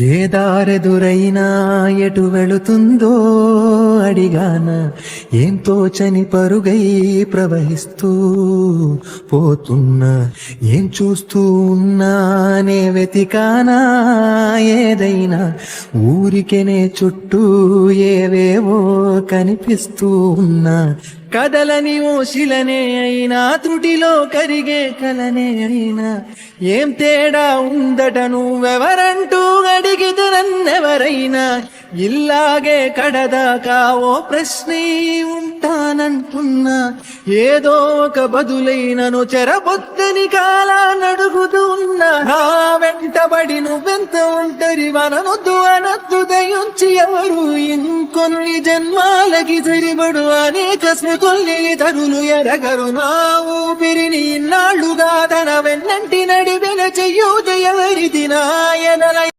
ఏ దారెదురైనా ఎటు వెళుతుందో అడిగాన. ఏం తోచని పరుగై ప్రవహిస్తూ పోతున్నా. ఏం చూస్తూ ఉన్నానే వెతికానా ఏదైనా. ఊరికెనే చుట్టూ ఏవేవో కనిపిస్తూ ఉన్నా. కదలని ఓశిలనే అయినా త్రుటిలో కరిగే కలనే అయినా. ఏం తేడా ఉందట నువ్వెవరంటూ ఎవరైనా ఇల్లాగే కడదాకా ఓ ప్రశ్నే ఉంటానంటున్నా. ఏదో ఒక బదులైనను చెరబొద్దని కాలా నడుగుతున్నా. నా వెంటబడి నువ్వెంత ఒంటరి వననొద్దు అనొద్దు దయుంచి ఎవరు ఇంకొన్ని జన్మాలకి సరిపడు అనేక స్మృతుల్ని తరులు ఎరగరు. నా ఊపిరిని ఇన్నాళ్ళుగా తన వెన్నంటి నడివెన చెయ్యూత ఎవరిది? నాయనల